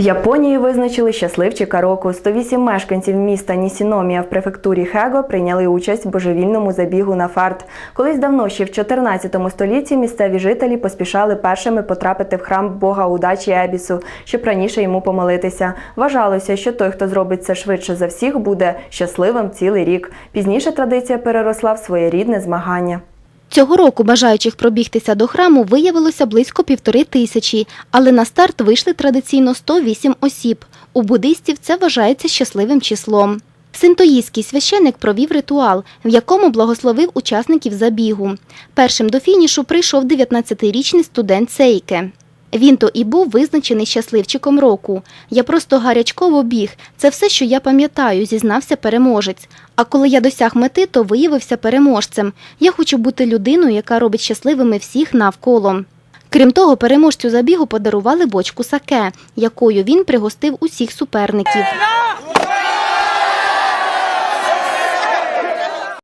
Японії визначили щасливчика року. 108 мешканців міста Нісіномія в префектурі Хего прийняли участь в божевільному забігу на фарт. Колись давно, ще в 14 столітті, місцеві жителі поспішали першими потрапити в храм Бога удачі Ебісу, щоб раніше йому помолитися. Вважалося, що той, хто зробить це швидше за всіх, буде щасливим цілий рік. Пізніше традиція переросла в своєрідне змагання. Цього року бажаючих пробігтися до храму виявилося близько півтори тисячі, але на старт вийшли традиційно 108 осіб. У буддистів це вважається щасливим числом. Синтоїстський священик провів ритуал, в якому благословив учасників забігу. Першим до фінішу прийшов 19-річний студент Сейке. Він то і був визначений щасливчиком року. Я просто гарячково біг. Це все, що я пам'ятаю, зізнався переможець. А коли я досяг мети, то виявився переможцем. Я хочу бути людиною, яка робить щасливими всіх навколо. Крім того, переможцю забігу подарували бочку саке, якою він пригостив усіх суперників.